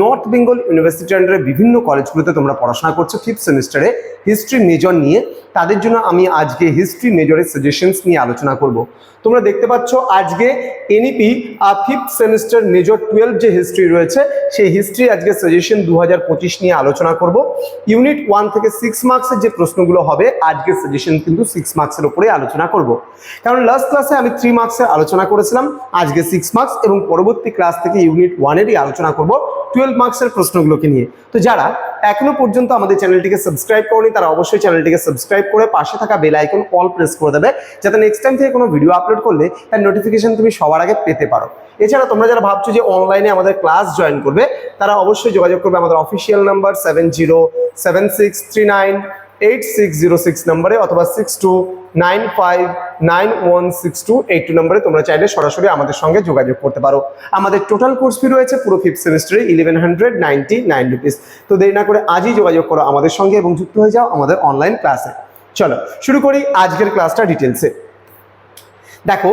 North Bengal university আন্ডারে বিভিন্ন কলেজগুলোতে তোমরা পড়াশোনা করছ ফিফথ সেমিস্টারে হিস্ট্রি মেজর নিয়ে। তাদের জন্য আমি আজকে হিস্ট্রি মেজরের সাজেশনস নিয়ে আলোচনা করব। তোমরা দেখতে পাচ্ছ আজকে NEP fifth semester major twelve যে হিস্ট্রি রয়েছে, সেই হিস্ট্রি আজকে সাজেশন দু হাজার পঁচিশ নিয়ে আলোচনা করব। ইউনিট ওয়ান থেকে সিক্স মার্কসের যে প্রশ্নগুলো হবে, আজকে সাজেশন কিন্তু সিক্স মার্কসের উপরে আলোচনা করব। কারণ লাস্ট ক্লাসে আমি থ্রি মার্কসের আলোচনা করেছিলাম, আজকে সিক্স মার্কস এবং পরবর্তী ক্লাস থেকে ইউনিট ওয়ানেরই আলোচনা করব। টুয়েলভ মার্কসের প্রশ্নগুলোকে নিয়ে। তো যারা এখনও পর্যন্ত আমাদের চ্যানেলটিকে সাবস্ক্রাইব করেনি, তারা অবশ্যই চ্যানেলটিকে সাবস্ক্রাইব করে পাশে থাকা বেল আইকন অল প্রেস করে দেবে, যাতে নেক্সট টাইম থেকে কোনো ভিডিও আপলোড করলে তার নোটিফিকেশন তুমি সবার আগে পেতে পারো। এছাড়া তোমরা যারা ভাবছ যে অনলাইনে আমাদের ক্লাস জয়েন করবে, তারা অবশ্যই যোগাযোগ করবে আমাদের official number seven zero seven six three nine eight six zero six নম্বরে অথবা six two nine five nine one six two eight two নম্বরে তোমরা চাইলে সরাসরি আমাদের সঙ্গে যোগাযোগ করতে পারো। আমাদের টোটাল কোর্স ফি রয়েছে পুরো ফিফথ সেমিস্টারে eleven hundred ninety nine rupees তো দেরি না করে আজই যোগাযোগ করো আমাদের সঙ্গে এবং যুক্ত হয়ে যাও আমাদের অনলাইন ক্লাসে চলো, শুরু করি আজকের ক্লাসটা ডিটেলসে দেখো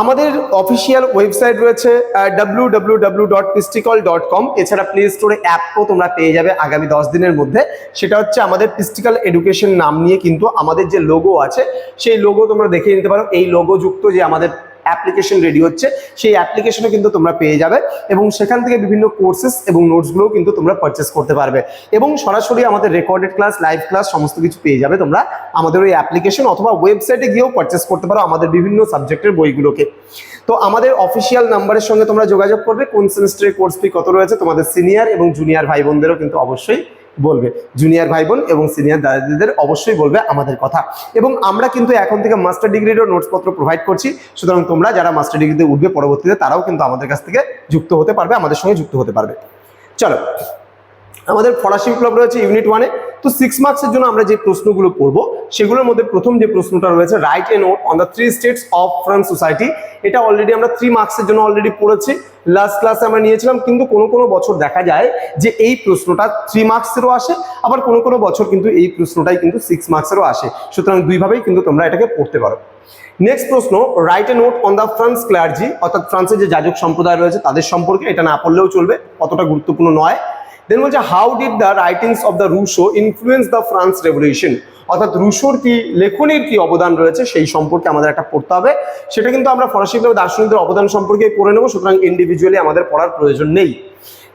আমাদের অফিসিয়াল ওয়েবসাইট রয়েছে ডাব্লু ডাব্লু ডট পিস্টিকল ডট কম এছাড়া প্লে স্টোরে অ্যাপও তোমরা পেয়ে যাবে আগামী দশ দিনের মধ্যে। সেটা হচ্ছে আমাদের পিস্টিক্যাল এডুকেশন নাম নিয়ে কিন্তু আমাদের যে লোগো আছে, সেই লোগো তোমরা দেখে নিতে পারো। এই লোগো যুক্ত যে আমাদের অ্যাপ্লিকেশন রেডি হচ্ছে, সেই অ্যাপ্লিকেশনে কিন্তু তোমরা পেয়ে যাবে এবং সেখান থেকে বিভিন্ন কোর্সেস এবং নোটসগুলোও কিন্তু তোমরা পারচেস করতে পারবে। এবং সরাসরি আমাদের রেকর্ডেড ক্লাস লাইভ ক্লাস সমস্ত কিছু পেয়ে যাবে তোমরা আমাদের ওই অ্যাপ্লিকেশন অথবা ওয়েবসাইটে গিয়েও পারচেস করতে পারো আমাদের বিভিন্ন সাবজেক্টের বইগুলোকে। তো আমাদের অফিসিয়াল নাম্বারের সঙ্গে তোমরা যোগাযোগ করবে, কোন সেমিস্টারের কোর্স ফি কত রয়েছে তোমাদের সিনিয়র এবং জুনিয়র ভাই বোনদেরও কিন্তু অবশ্যই বলবে। জুনিয়র ভাই বোন এবং সিনিয়র দাদাদিদের অবশ্যই বলবে আমাদের কথা। এবং আমরা কিন্তু এখন থেকে মাস্টার ডিগ্রিরও নোটসপত্র প্রোভাইড করছি। সুতরাং তোমরা যারা মাস্টার ডিগ্রিতে উঠবে পরবর্তীতে, তারাও কিন্তু আমাদের কাছ থেকে যুক্ত হতে পারবে, আমাদের সঙ্গে যুক্ত হতে পারবে। চলো, আমাদের ফরাসি বিপ্লব রয়েছে ইউনিট ওয়ানে তো সিক্স মার্কসের জন্য আমরা যে প্রশ্নগুলো পড়ব, সেগুলোর মধ্যে প্রথম যে প্রশ্নটা রয়েছে write a note on the three states of France society এটা অলরেডি আমরা থ্রি মার্কসের জন্য অলরেডি পড়েছি। লাস্ট ক্লাসে আমরা নিয়েছিলাম, কিন্তু কোনো কোনো বছর দেখা যায় যে এই প্রশ্নটা থ্রি মার্কসেরও আসে, আবার কোনো কোনো বছর কিন্তু এই প্রশ্নটাই কিন্তু সিক্স মার্কসেরও আসে। সুতরাং দুইভাবেই কিন্তু তোমরা এটাকে পড়তে পারো। নেক্সট প্রশ্ন write a note on the France clergy অর্থাৎ ফ্রান্সের যে যাজক সম্প্রদায় রয়েছে, তাদের সম্পর্কে এটা না পড়লেও চলবে, অতটা গুরুত্বপূর্ণ নয়। দেন বলছে how did the writings of the Rousseau influence the France revolution অর্থাৎ রুশোর কি, লেখনির কি অবদান রয়েছে সেই সম্পর্কে আমাদের একটা পড়তে হবে। সেটা কিন্তু আমরা ফরাসি দার্শনিকদের অবদান সম্পর্কে করে নেব, সুতরাং ইন্ডিভিজুয়ালি আমাদের পড়ার প্রয়োজন নেই।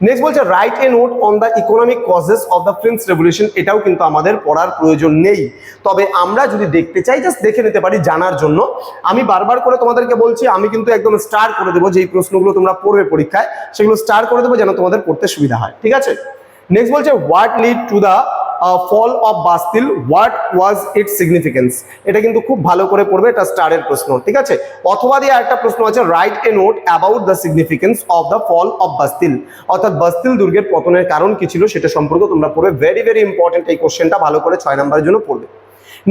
নেক্সট বলছে write a note on the economic causes of the French revolution এটাও কিন্তু আমাদের পড়ার প্রয়োজন নেই। তবে আমরা যদি দেখতে চাই জাস্ট দেখে নিতে পারি জানার জন্য। আমি বারবার করে তোমাদেরকে বলছি, আমি কিন্তু একদম স্টার করে দেবো যেই প্রশ্নগুলো তোমরা পড়বে পরীক্ষায়। সেগুলো স্টার করে দেবো যেন তোমাদের পড়তে সুবিধা হয়। ঠিক আছে? নেক্সট বলছে what lead to the fall of Bastille what was its significance এটা কিন্তু খুব ভালো করে পড়বে, এটা স্টারের প্রশ্ন, ঠিক আছে? অথবা দিয়ে একটা প্রশ্ন আছে write a note about the significance of the fall of Bastille অর্থাৎ বাস্তিল দুর্গের পতনের কারণ কি ছিল সেটা সম্পর্কে তোমরা পড়বে ভেরি ভেরি ইম্পর্টেন্ট এই কোশ্চেনটা ভালো করে ছয় নম্বরের জন্য পড়বে।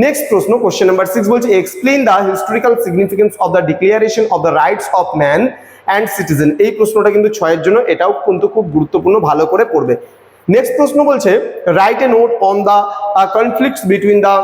নেক্সট প্রশ্ন কোশ্চেন নাম্বার সিক্স বলছে explain the historical significance of the declaration of the rights of man and citizen এই প্রশ্নটা কিন্তু ছয়ের জন্য, এটাও কিন্তু খুব গুরুত্বপূর্ণ, ভালো করে পড়বে। নেক্সট প্রশ্ন বলছে write a note on the conflicts between the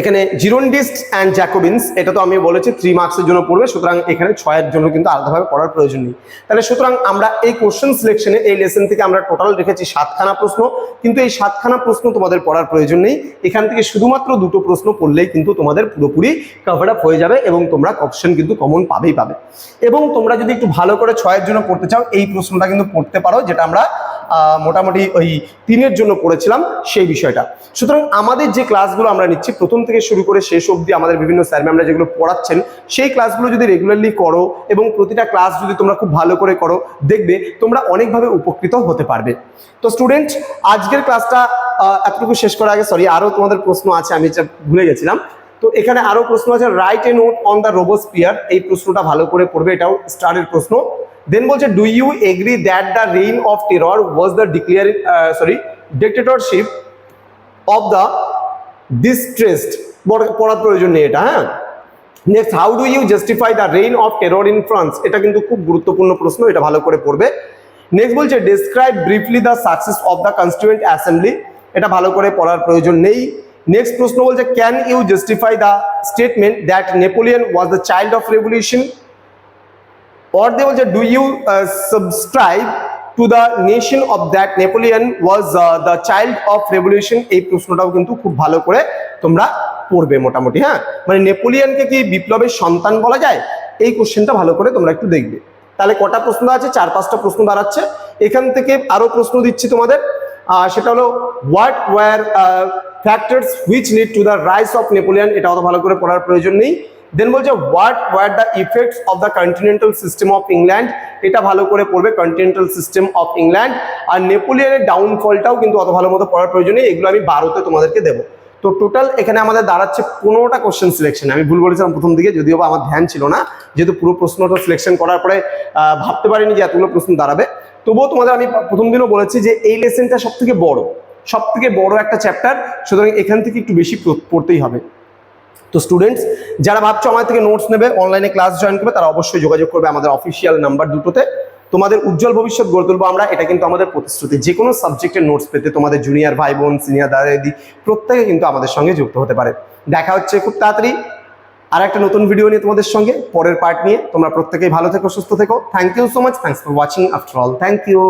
এখানে জিরোন্ডিস্ট অ্যান্ড জ্যাকোবিনস এটা তো আমি বলেছি থ্রি মার্কসের জন্য পড়বে, সুতরাং এখানে ছয়ের জন্য কিন্তু আলাদাভাবে পড়ার প্রয়োজন নেই। তাহলে সুতরাং আমরা এই কোশ্চেন সিলেকশনে এই লেসন থেকে আমরা টোটাল রেখেছি সাতখানা প্রশ্ন, কিন্তু এই সাতখানা প্রশ্ন তোমাদের পড়ার প্রয়োজন নেই। এখান থেকে শুধুমাত্র দুটো প্রশ্ন পড়লেই কিন্তু তোমাদের পুরোপুরি কভার আপ হয়ে যাবে এবং তোমরা অপশন কিন্তু কমন পাবেই পাবে। এবং তোমরা যদি একটু ভালো করে ছয়ের জন্য পড়তে চাও, এই প্রশ্নটা কিন্তু পড়তে পারো, যেটা আমরা মোটামুটি ওই তিনের জন্য পড়েছিলাম সেই বিষয়টা। সুতরাং আমাদের যে ক্লাসগুলো আমরা নিচ্ছি, প্রথম থেকে শুরু করে শেষ অবধি আমাদের বিভিন্ন স্যার ম্যামরা যেগুলো পড়াচ্ছেন, সেই ক্লাসগুলো যদি রেগুলারলি করো এবং প্রতিটা ক্লাস যদি তোমরা খুব ভালো করে করো, দেখবে তোমরা অনেকভাবে উপকৃত হতে পারবে। তো স্টুডেন্ট আজকের ক্লাসটা এতটুকু শেষ করার আগে সরি আরও তোমাদের প্রশ্ন আছে, আমি ভুলে গেছিলাম। তো এখানে আরও প্রশ্ন আছে write a note on the Robespierre এই প্রশ্নটা ভালো করে পড়বে, এটাও স্টারের প্রশ্ন। দেন বলছে do you agree that the reign of terror was the declare sorry dictatorship of the distressed পড়ার প্রয়োজন নেই এটা হ্যাঁ? Next how do you justify the reign of terror in France এটা কিন্তু খুব গুরুত্বপূর্ণ প্রশ্ন, এটা ভালো করে পড়বে। নেক্সট বলছে describe briefly the success of the constituent assembly এটা ভালো করে পড়ার প্রয়োজন নেই। নেক্সট প্রশ্ন বলছে can you justify the statement that Napoleon was the child of revolution say do you uh, subscribe to the nation of that Napoleon was uh, the child of revolution? এই প্রশ্নটাও কিন্তু খুব ভালো করে তোমরা পড়বে মোটামুটি হ্যাঁ? মানে নেপোলিয়নকে কি বিপ্লবের সন্তান বলা যায়? এই কোশ্চেনটা ভালো করে তোমরা একটু দেখবে। তাহলে কটা প্রশ্ন আছে? চার পাঁচটা প্রশ্ন দাঁড়াচ্ছে। এখান থেকে আরও প্রশ্ন দিচ্ছি তোমাদের। সেটা হলো what were factors which lead to the rise of Napoleon এটা অত ভালো করে পড়ার প্রয়োজন নেই। দেন বলছে what were the effects of the continental system of England এটা ভালো করে পড়বে কন্টিনেন্টাল সিস্টেম অফ ইংল্যান্ড আর নেপোলিয়নের ডাউনফলটাও কিন্তু অত ভালো মতো পড়ার প্রয়োজন এগুলো আমি বারোতে তোমাদেরকে দেবো। তো টোটাল এখানে আমাদের দাঁড়াচ্ছে পনেরোটা কোশ্চেন সিলেকশন আমি ভুল বলেছিলাম প্রথম দিকে, যদিও আমার ধ্যান ছিল না, যেহেতু পুরো প্রশ্নটা সিলেকশন করার পরে ভাবতে পারিনি যে এতগুলো প্রশ্ন দাঁড়াবে। তবুও তোমাদের আমি প্রথম দিনও বলেছি যে এই লেসেনটা সব থেকে বড় সব থেকে বড় একটা চ্যাপ্টার সুতরাং এখান থেকে একটু বেশি পড়তেই হবে। তো স্টুডেন্টস যারা ভাবছ আমার থেকে নোটস নেবে অনলাইনে ক্লাস জয়েন করবে, তারা অবশ্যই যোগাযোগ করবে আমাদের অফিসিয়াল নাম্বার দুটোতে। তোমাদের উজ্জ্বল ভবিষ্যৎ গড়ে তুলবো আমরা, এটা কিন্তু আমাদের প্রতিশ্রুতি। যে কোনো সাবজেক্টের নোটস পেতে তোমাদের জুনিয়র ভাই বোন সিনিয়র দাদা দিদি, প্রত্যেকে কিন্তু আমাদের সঙ্গে যুক্ত হতে পারে। দেখা হচ্ছে খুব তাড়াতাড়ি আর একটা নতুন ভিডিও নিয়ে তোমাদের সঙ্গে, পরের পার্ট নিয়ে। তোমরা প্রত্যেকেই ভালো থেকো, সুস্থ থেকো। Thank you so much thanks for watching after all thank you